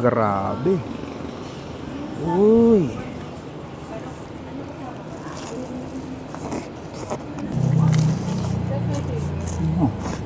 Grabe. Uy.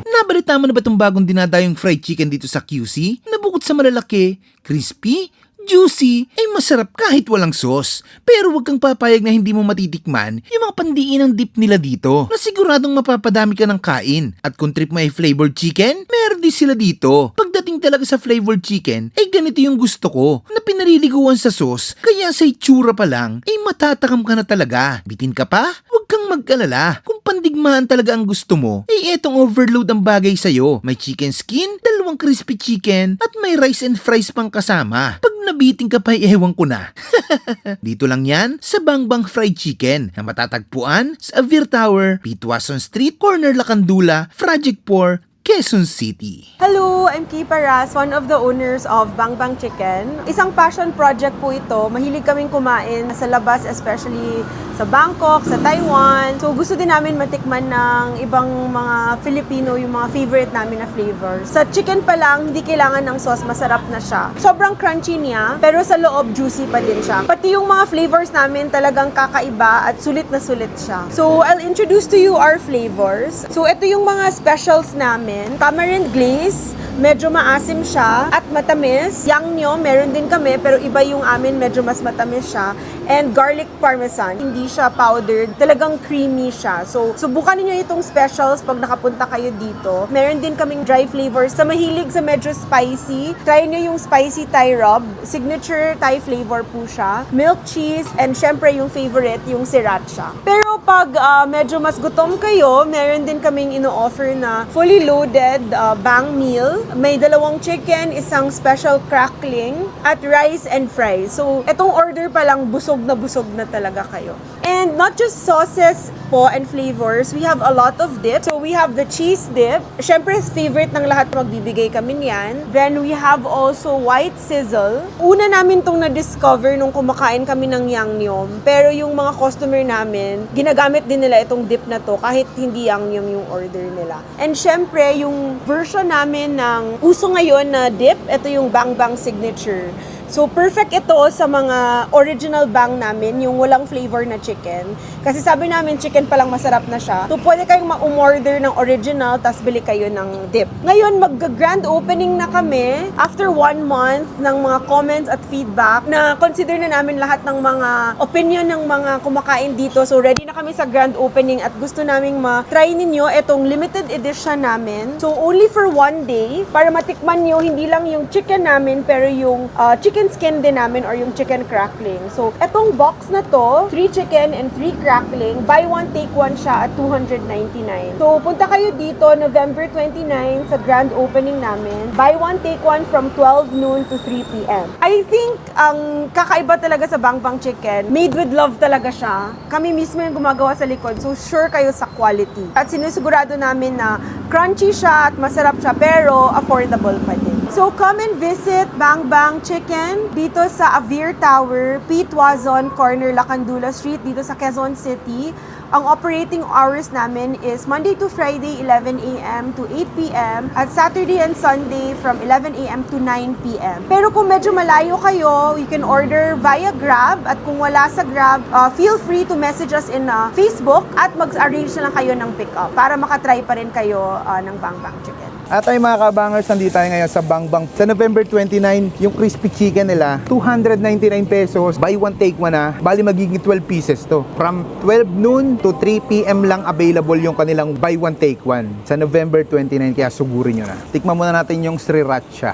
Nabalita mo na ba itong bagong dinadayong fried chicken dito sa QC? Na bukod sa malalaki, crispy, juicy, ay masarap kahit walang sauce. Pero huwag kang papayag na hindi mo matitikman yung mga pandiin ng dip nila dito. Na siguradong mapapadami ka ng kain. At kung trip mo ay flavored chicken, meron din sila dito. Pagdating talaga sa flavored chicken, ay ganito yung gusto ko. Na pinaliliguan sa sauce, kaya sa itsura pa lang, ay matatakam ka na talaga. Bitin ka pa? Huwag kang mag-alala. Kung pandigmaan talaga ang gusto mo, ay etong overload ang bagay sa'yo. May chicken skin, dalawang crispy chicken, at may rice and fries pang kasama. Pag nabiting ka pa, ewan ko na. Dito lang yan sa Bangbang Fried Chicken na matatagpuan sa Avir Tower, Pitwason Street, Corner Lacandula, Project 4, Quezon City. Hello, I'm Kay Paras, one of the owners of Bang Bang Chicken. Isang passion project po ito. Mahilig kaming kumain sa labas, especially sa Bangkok, sa Taiwan. So gusto din namin matikman ng ibang mga Filipino, yung mga favorite namin na flavors. Sa chicken pa lang, hindi kailangan ng sauce, masarap na siya. Sobrang crunchy niya, pero sa loob juicy pa din siya. Pati yung mga flavors namin talagang kakaiba at sulit na sulit siya. So I'll introduce to you our flavors. So ito yung mga specials namin. Tamarind glaze, medyo maasim siya at matamis. Yang nyo, meron din kami pero iba yung amin, medyo mas matamis siya. And garlic parmesan, hindi siya powdered, talagang creamy siya. So subukan niyo itong specials pag nakapunta kayo dito. Meron din kaming dry flavors sa mahilig sa medyo spicy. Try niyo yung spicy Thai rub. Signature Thai flavor po siya. Milk cheese and syempre yung favorite, yung sriracha. Pero pag ah, medyo mas gutom kayo, meron din kaming ino-offer na fully loaded ah, bang meal. May dalawang chicken, isang special crackling, at rice and fries. So, etong order pa lang, busog na busog na talaga kayo. And not just sauces po and flavors, we have a lot of dip. So, we have the cheese dip. Syempre, favorite ng lahat magbibigay kami niyan. Then, we have also white sizzle. Una namin tong na-discover nung kumakain kami ng Yangnyeom. Pero yung mga customer namin, ginagamit din nila itong dip na to kahit hindi Yangnyeom yung order nila. And syempre, yung version namin ng uso ngayon na dip, ito yung Bang Bang Signature. So, perfect ito sa mga original bang namin, yung walang flavor na chicken. Kasi sabi namin, chicken pa lang masarap na siya. So, pwede kayong ma-umorder ng original, tas bili kayo ng dip. Ngayon, mag-grand opening na kami after one month ng mga comments at feedback na consider na namin lahat ng mga opinion ng mga kumakain dito. So, ready na kami sa grand opening at gusto naming ma-try ninyo itong limited edition namin. So, only for one day para matikman nyo hindi lang yung chicken namin pero yung uh, chicken skin din namin or yung chicken crackling. So, etong box na to, 3 chicken and 3 crackling, buy one take one siya at 299. So, punta kayo dito November 29 sa grand opening namin. Buy one take one from 12 noon to 3 p.m. I think ang kakaiba talaga sa Bang Bang Chicken, made with love talaga siya. Kami mismo yung gumagawa sa likod, so sure kayo sa quality. At sinusigurado namin na crunchy siya at masarap siya, pero affordable pa din. So come and visit Bang Bang Chicken dito sa Avir Tower, Pete Wazon, corner Lacandula Street, dito sa Quezon City. Ang operating hours namin is Monday to Friday, 11 a.m. to 8 p.m. At Saturday and Sunday from 11 a.m. to 9 p.m. Pero kung medyo malayo kayo, you can order via Grab. At kung wala sa Grab, uh, feel free to message us in uh, Facebook at mag-arrange na lang kayo ng pick-up para makatry pa rin kayo uh, ng Bang Bang Chicken. At ay mga kabangers, nandito tayo ngayon sa Bangbang. Sa November 29, yung crispy chicken nila, 299 pesos. Buy one, take one na. Bali magiging 12 pieces to. From 12 noon to 3 p.m. lang available yung kanilang buy one, take one. Sa November 29, kaya sugurin nyo na. Tikman muna natin yung sriracha.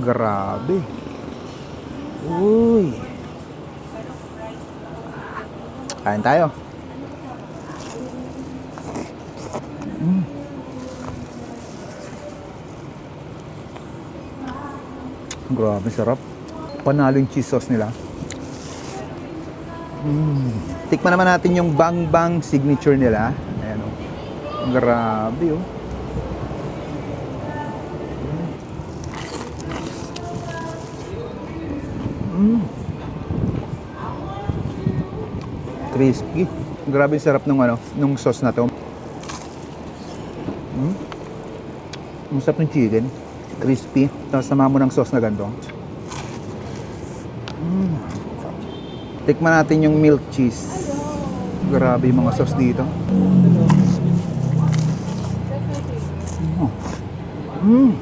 Grabe. Uy. Kain tayo. Grabe, sarap. Panalo yung cheese sauce nila. Mm. Tikman naman natin yung Bang Bang signature nila. Ayan o. Grabe oh. Mm. Crispy. Grabe sarap nung ano, nung sauce na to. Mm. Ang sarap ng chicken crispy. Tapos sama mo ng sauce na ganito. Mm. Tikman natin yung milk cheese. Grabe yung mga sauce dito. Mm.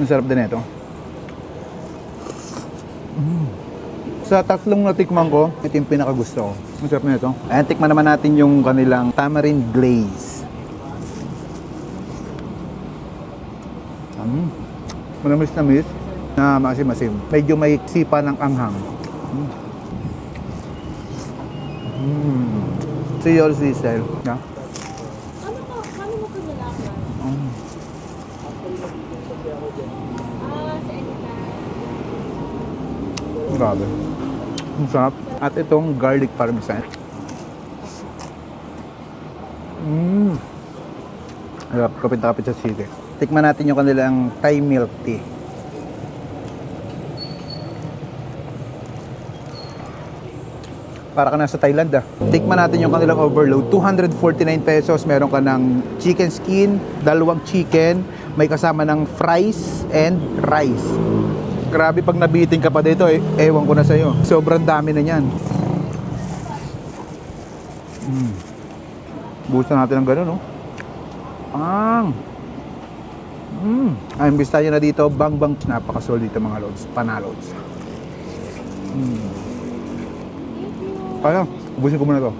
Ang sarap din ito. Mm. Sa tatlong natikman ko, ito yung pinakagusto ko. Ang sarap na ito. Ayan, tikman naman natin yung kanilang tamarind glaze. Mm. Manamis na miss na masim-masim. Medyo may sipa ng anghang. Mm. Mm. See your sister. Yeah. Ano to? Paano mo pinalaman? Mm. Ah, sa Edna. Grabe. Ang sarap. At itong garlic parmesan. Mmm. Harap, kapit na kapit sa sili. Tikman natin yung kanilang Thai milk tea. Para ka nasa Thailand ah. Tikman natin yung kanilang overload. 249 pesos. Meron ka ng chicken skin, dalawang chicken, may kasama ng fries and rice. Grabe pag nabitin ka pa dito, eh, ewan ko na sa'yo. Sobrang dami na yan. Mm. Busan natin ng gano'n, no? Ang! Mm. Ay, imbis tayo na dito, bang bang, napakasol dito mga loads, panaloads. Mm. Ko muna to.